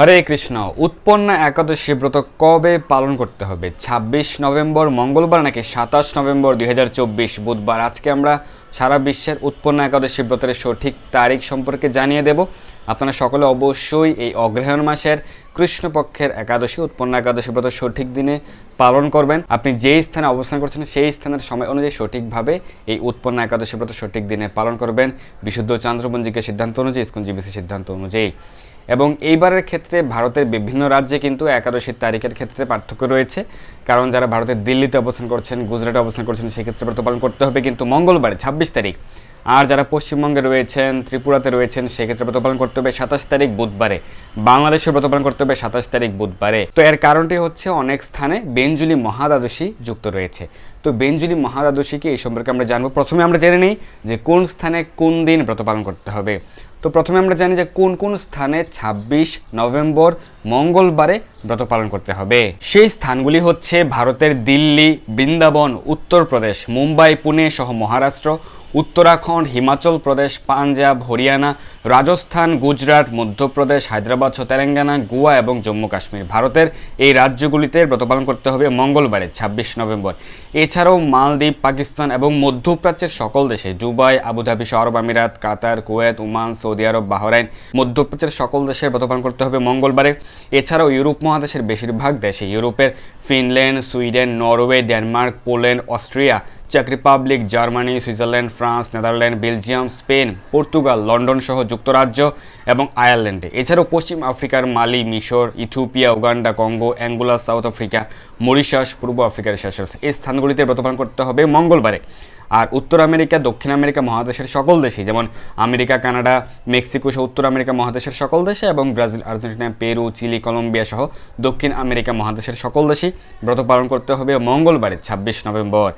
হরে কৃষ্ণ, উৎপন্ন একাদশী ব্রত কবে পালন করতে হবে? ২৬ নভেম্বর, মঙ্গলবার নাকি সাতাশ নভেম্বর দুই হাজার চব্বিশ? বুধবার। আজকে আমরা সারা বিশ্বের উৎপন্ন একাদশী ব্রতের সঠিক তারিখ সম্পর্কে জানিয়ে দেব। আপনারা সকলে অবশ্যই এই অগ্রহায়ণ মাসের কৃষ্ণপক্ষের একাদশী, উৎপন্ন একাদশী ব্রত সঠিক দিনে পালন করবেন। আপনি যেই স্থানে অবস্থান করছেন, সেই স্থানের সময় অনুযায়ী সঠিকভাবে এই উৎপন্ন একাদশী ব্রত সঠিক দিনে পালন করবেন। বিশুদ্ধ চান্দ্রপঞ্জিকের সিদ্ধান্ত অনুযায়ী, ইস্কন জিবিসি সিদ্ধান্ত অনুযায়ী। এবং এইবারের ক্ষেত্রে ভারতের বিভিন্ন রাজ্যে কিন্তু একাদশীর তারিখের ক্ষেত্রে পার্থক্য রয়েছে। কারণ যারা ভারতের দিল্লিতে অবস্থান করছেন, গুজরাটে অবস্থান করছেন, সেক্ষেত্রে ব্রত পালন করতে হবে কিন্তু মঙ্গলবারে, ছাব্বিশ তারিখ। আর যারা পশ্চিমবঙ্গে রয়েছেন, ত্রিপুরাতে রয়েছেন, সেক্ষেত্রে ব্রত পালন করতে হবে সাতাশ তারিখ বুধবারে। বাংলাদেশে ব্রত পালন করতে হবে সাতাশ তারিখ বুধবারে। তো এর কারণটি হচ্ছে অনেক স্থানে বেঞ্জুলি মহাদ্বাদশী যুক্ত রয়েছে। তো বেঞ্জুলি মহাদ্বাদশী কি এই সম্পর্কে আমরা জানব। প্রথমে আমরা জেনে নিই যে কোন স্থানে কোন দিন ব্রত পালন করতে হবে। তো প্রথমে আমরা জানি যে কোন কোন স্থানে ২৬ নভেম্বর মঙ্গলবারে ব্রত পালন করতে হবে। সেই স্থানগুলি হচ্ছে ভারতের দিল্লি, বৃন্দাবন, উত্তরপ্রদেশ, মুম্বাই, পুনে সহ মহারাষ্ট্র উত্তরাখণ্ড, হিমাচল প্রদেশ, পাঞ্জাব, হরিয়ানা, রাজস্থান, গুজরাট, মধ্যপ্রদেশ, হায়দ্রাবাদ সহ তেলেঙ্গানা, গোয়া এবং জম্মু কাশ্মীর। ভারতের এই রাজ্যগুলিতে ব্রত পালন করতে হবে মঙ্গলবারে ২৬ নভেম্বর। এছাড়াও মালদ্বীপ, পাকিস্তান এবং মধ্যপ্রাচ্যের সকল দেশে দুবাই, আবুধাবি সহ আরব আমিরাত, কাতার, কুয়েত, ওমান, সৌদি আরব, বাহরাইন মধ্যপ্রাচ্যের সকল দেশে ব্রত পালন করতে হবে মঙ্গলবারে। এছাড়াও ইউরোপ মহাদেশের বেশিরভাগ দেশে ইউরোপের Finland, Sweden, Norway, Denmark, Poland, Austria check Republic Germany Switzerland France Netherlands Belgium Spain Portugal London সহ যুক্তরাজ্য এবং আয়ারল্যান্ডে এছাড়াও পশ্চিম আফ্রিকার মালি, মিশর, Ethiopia, Uganda, Congo, Angola, South Africa Mauritius, পূর্ব আফ্রিকার শেষ এই স্থানগুলিতে ব্রতপালন করতে হবে মঙ্গলবারে। আর উত্তর আমেরিকা, দক্ষিণ আমেরিকা মহাদেশের সকল দেশে যেমন আমেরিকা, কানাডা, মেক্সিকো সহ উত্তর আমেরিকা মহাদেশের সকল দেশে এবং Brazil, Argentina, Peru, Chile, Colombia সহ দক্ষিণ আমেরিকা মহাদেশের সকল দেশেই ব্রত পালন করতে হবে মঙ্গলবারে, ছাব্বিশ নভেম্বর।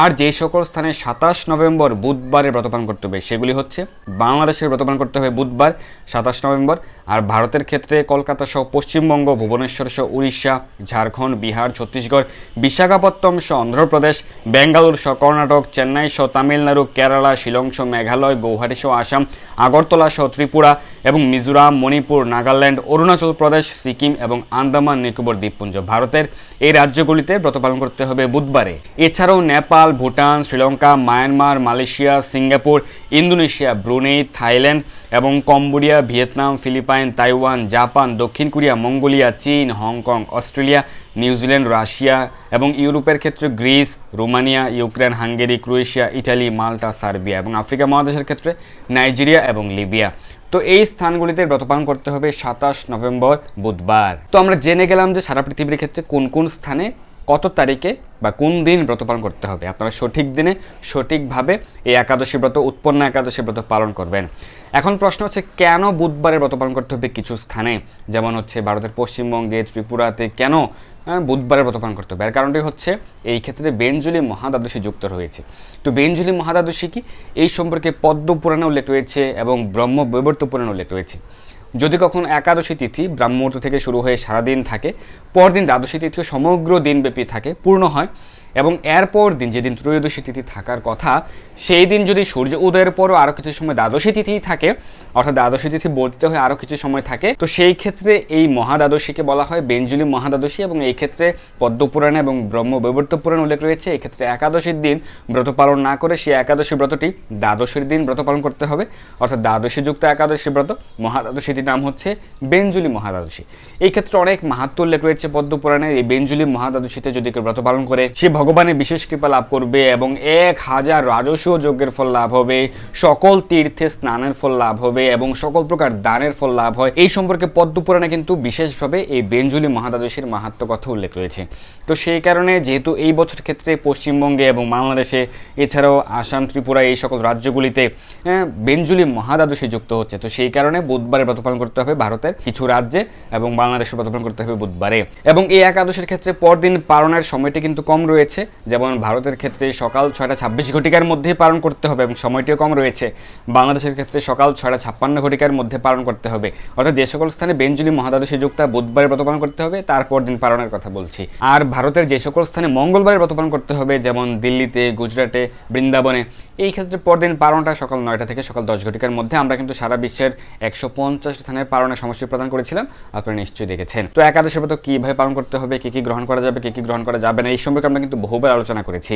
আর যে সকল স্থানে সাতাশ নভেম্বর বুধবারে ব্রত পালন করতে হবে, সেগুলি হচ্ছে বাংলাদেশের ব্রত পালন করতে হবে বুধবার, সাতাশ নভেম্বর। আর ভারতের ক্ষেত্রে কলকাতা সহ পশ্চিমবঙ্গ, ভুবনেশ্বর সহ উড়িষ্যা, ঝাড়খণ্ড, বিহার ছত্তিশগড় বিশাখাপত্তম সহ অন্ধ্রপ্রদেশ, বেঙ্গালুরু সহ কর্ণাটক, চেন্নাই সহ তামিলনাড়ু, কেরালা, শিলং সহ মেঘালয়, গৌহাটি সহ আসাম, আগরতলা সহ ত্রিপুরা এবং মিজোরাম, মণিপুর, নাগাল্যান্ড, অরুণাচল প্রদেশ, সিকিম এবং আন্দামান, নিকোবর দ্বীপপুঞ্জ ভারতের এই রাজ্যগুলিতে ব্রত পালন করতে হবে বুধবারে। এছাড়াও Nepal, Bhutan, Sri Lanka, Myanmar, Malaysia, Singapore, Indonesia, Brunei, Thailand এবং Cambodia, Vietnam, Philippines, Taiwan, Japan, দক্ষিণ কোরিয়া, মঙ্গোলিয়া, চীন, Hong Kong, Australia, New Zealand, Russia এবং ইউরোপের ক্ষেত্রে Greece, Romania, Ukraine, Hungary, Croatia, Italy, Malta, Serbia এবং Africa মহাদেশের ক্ষেত্রে Nigeria এবং লিবিয়া। তো এই স্থানগুলিতে ব্রত পালন করতে হবে সাতাশ নভেম্বর, বুধবার। তো আমরা জেনে গেলাম যে সারা পৃথিবীর ক্ষেত্রে কোন কোন স্থানে কত তারিখে বা কোন দিন ব্রত পালন করতে হবে। আপনারা সঠিক দিনে সঠিকভাবে এই একাদশী ব্রত, উৎপন্ন একাদশী ব্রত পালন করবেন। এখন প্রশ্ন হচ্ছে, কেন বুধবারে ব্রত পালন করতে হবে কিছু স্থানে? যেমন হচ্ছে ভারতের পশ্চিমবঙ্গে, ত্রিপুরাতে কেন আহ, বুধবারের ব্রত পালন করতে হবে। এর কারণটি হচ্ছে এই ক্ষেত্রে বেঞ্জুলি মহাদ্বাদশী যুক্ত রয়েছে। তো বেঞ্জুলি মহাদ্বাদশী কি? এই সম্পর্কে পদ্ম পুরাণে উল্লেখ রয়েছে এবং ব্রহ্ম বৈবর্ত পুরাণে উল্লেখ রয়েছে। যদি কখনো একাদশী তিথি ব্রাহ্মমুহূর্ত থেকে শুরু হয়ে সারাদিন থাকে পরদিন দ্বাদশী তিথিও সমগ্র দিনব্যাপী থাকে পূর্ণ হয়। এবং এরপর দিন, যেদিন ত্রয়োদশী তিথি থাকার কথা, সেই দিন যদি সূর্য উদয়ের পরও আরও কিছু সময় দ্বাদশী তিথি থাকে, অর্থাৎ দ্বাদশী তিথি বর্তিত হয়ে আরও কিছু সময় থাকে, তো সেই ক্ষেত্রে এই মহাদ্বাদশীকে বলা হয় বেঞ্জুলি মহাদ্বাদশী এবং এই ক্ষেত্রে পদ্মপুরাণে এবং ব্রহ্ম বৈবর্ত পুরাণে উল্লেখ রয়েছে। এক্ষেত্রে একাদশীর দিন ব্রত পালন না করে সেই একাদশী ব্রতটি দ্বাদশীর দিন ব্রত পালন করতে হবে। অর্থাৎ দ্বাদশী যুক্ত একাদশী ব্রত মহাদ্বাদশীটির নাম হচ্ছে বেঞ্জুলি মহাদ্বাদশী। এই ক্ষেত্রে অনেক মাহাত্ম উল্লেখ রয়েছে পদ্মপুরাণে। এই বেঞ্জুলি মহাদ্বাদশীতে যদি কেউ ব্রত পালন করে, সে ভগবানের বিশেষ কৃপা লাভ করবে এবং এক হাজার রাজস্ব যজ্ঞের ফল লাভ হবে, সকল তীর্থে স্নানের ফল লাভ হবে এবং সকল প্রকার দানের ফল লাভ হয়। এই সম্পর্কে পদ্মপুরাণে কিন্তু বিশেষভাবে এই বেঞ্জুলি মহাদ্বাদশীর মাহাত্ম কথা উল্লেখ রয়েছে। তো সেই কারণে যেহেতু এই বছর ক্ষেত্রে পশ্চিমবঙ্গে এবং বাংলাদেশে, এছাড়াও আসাম, ত্রিপুরা এই সকল রাজ্যগুলিতে বেঞ্জুলি মহাদ্বাদশী যুক্ত হচ্ছে। তো সেই কারণে বুধবারে ব্রত পালন করতে হবে ভারতের কিছু রাজ্যে এবং বাংলাদেশে ব্রত পালন করতে হবে বুধবারে। এবং এই একাদশীর ক্ষেত্রে পরদিন পালনের সময়টি কিন্তু কম রয়েছে। যেমন ভারতের ক্ষেত্রে সকাল ছয়টা ছাব্বিশ ঘটিকার মধ্যেই পালন করতে হবে এবং সময়টিও কম রয়েছে। বাংলাদেশের ক্ষেত্রে সকাল ছয়টা ছাপ্পান্ন ঘটিকার মধ্যে পালন করতে হবে। অর্থাৎ যে সকল স্থানে বেঞ্জুলি মহাদ্বাদশী যুক্ত বুধবারে ব্রত পালন করতে হবে, তারপর দিন পালনের কথা বলছি। আর ভারতের যে সকল স্থানে মঙ্গলবারে ব্রত পালন করতে হবে, যেমন দিল্লিতে, গুজরাটে, বৃন্দাবনে, এই ক্ষেত্রে পরদিন পালনটা সকাল নয়টা থেকে সকাল দশ ঘটিকার মধ্যে আমরা কিন্তু সারা বিশ্বের একশো পঞ্চাশ স্থানের পালনের সমষ্টি প্রদান করেছিলাম। আপনারা নিশ্চয়ই দেখেছেন। তো একাদশের ব্রত কীভাবে পালন করতে হবে, কী কী গ্রহণ করা যাবে, কী কী গ্রহণ করা যাবে না, এই সম্পর্কে আমরা কিন্তু বহুবার আলোচনা করেছি।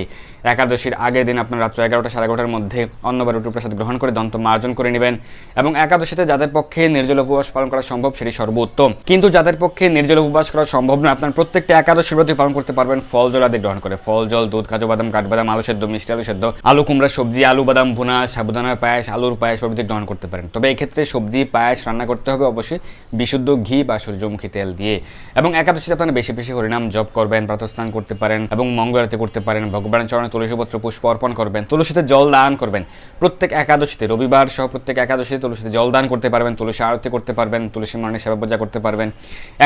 একাদশীর আগের দিন আপনার রাত্র এগারোটা, সাড়ে এগারোটার মধ্যে অন্নবার প্রসাদ গ্রহণ করে দন্ত মার্জন করে নেবেন এবং একাদশীতে যাদের পক্ষে নির্জল উপবাস পালন করা সম্ভব সেটি সর্বোত্তম। কিন্তু যাদের পক্ষে নির্জল উপবাস করা সম্ভব না, আপনার প্রত্যেকটা একাদশী ব্রত পালন করতে পারবেন। ফল জল আদি গ্রহণ করে। ফল, জল, দুধ, কাজু, বাদাম কাঠবাদাম আলু সেদ্ধ, মিষ্টি আলু সেদ্ধ, আলু, কুমড়া, সবজি, আলু, বাদাম, ভুনা সাবুদানার পায়েস, আলুর পায়েস প্রভৃতি গ্রহণ করতে পারেন। তবে এই ক্ষেত্রে সবজি, পায়েস রান্না করতে হবে অবশ্যই বিশুদ্ধ ঘি বা সূর্যমুখী তেল দিয়ে। এবং একাদশীতে আপনারা বেশি বেশি হরিনাম জপ করবেন, প্রাতস্নান করতে পারেন এবং মঙ্গলারতি করতে পারেন। ভগবানের চরণে তুলসীপত্র পুষ্প অর্পণ করবেন, তুলসীতে জল দান করবেন। প্রত্যেক একাদশীতে, রবিবার সহ প্রত্যেক একাদশীতে তুলসীতে জল দান করতে পারবেন, তুলসী আরতি করতে পারবেন, তুলসী মরণে সেবা পূজা করতে পারবেন।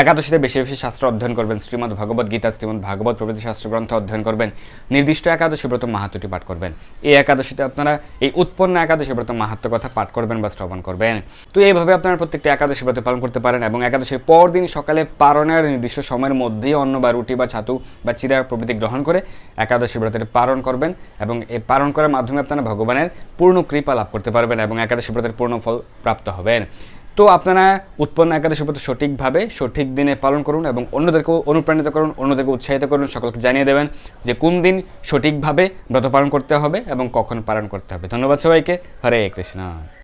একাদশীতে বেশি বেশি শাস্ত্র অধ্যয়ন করবেন, শ্রীমদ্ ভগবত গীতা, শ্রীমদ্ ভাগবত প্রভৃতি শাস্ত্র গ্রন্থ অধ্যয়ন করবেন। নির্দিষ্ট একাদশী ব্রত মাহাত্মটি পাঠ করবেন। এই একাদশীতে আপনারা এই উৎপন্ন একাদশী ব্রত মাহাত্ম কথা পাঠ করবেন বা শ্রবণ করবেন। তো এইভাবে আপনারা প্রত্যেকটা একাদশী ব্রত পালন করতে পারেন এবং একাদশীর পরদিন সকালে পালনের নির্দিষ্ট সময়ের মধ্যেই অন্ন বা রুটি বা ছাতু বা চিরা প্রভৃতি গ্রহণ করে একাদশী ব্রতের পালন করবেন এবং এই পালন করার মাধ্যমে আপনারা ভগবানের পূর্ণ কৃপা লাভ করতে পারবেন এবং একাদশী ব্রতের পূর্ণ ফল প্রাপ্ত হবেন। তো আপনারা উৎপন্ন একাদশী ব্রত সঠিকভাবে, সঠিক দিনে পালন করুন এবং অন্যদেরকেও অনুপ্রাণিত করুন অন্যদেরকে উৎসাহিত করুন, সকলকে জানিয়ে দেবেন যে কোন দিন সঠিকভাবে ব্রত পালন করতে হবে এবং কখন পালন করতে হবে। ধন্যবাদ সবাইকে। হরে কৃষ্ণ।